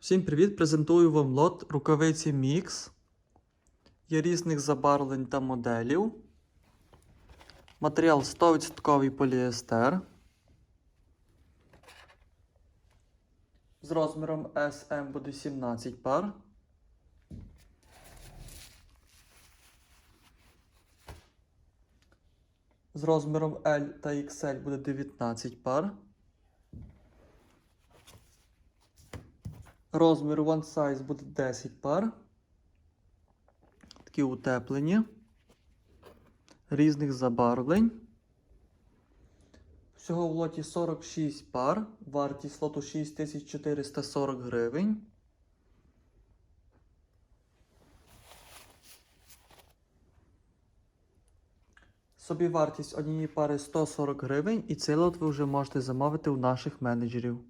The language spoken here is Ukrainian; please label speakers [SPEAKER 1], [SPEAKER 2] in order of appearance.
[SPEAKER 1] Всім привіт! Презентую вам лот рукавиці Mix. Є різних забарвлень та моделів. Матеріал 100% поліестер. З розміром SM буде 17 пар. З розміром L та XL буде 19 пар. Розмір one size буде 10 пар. Такі утеплені. Різних забарвлень. Всього в лоті 46 пар. Вартість лоту 6440 гривень. Собівартість однієї пари 140 гривень, і цей лот ви вже можете замовити у наших менеджерів.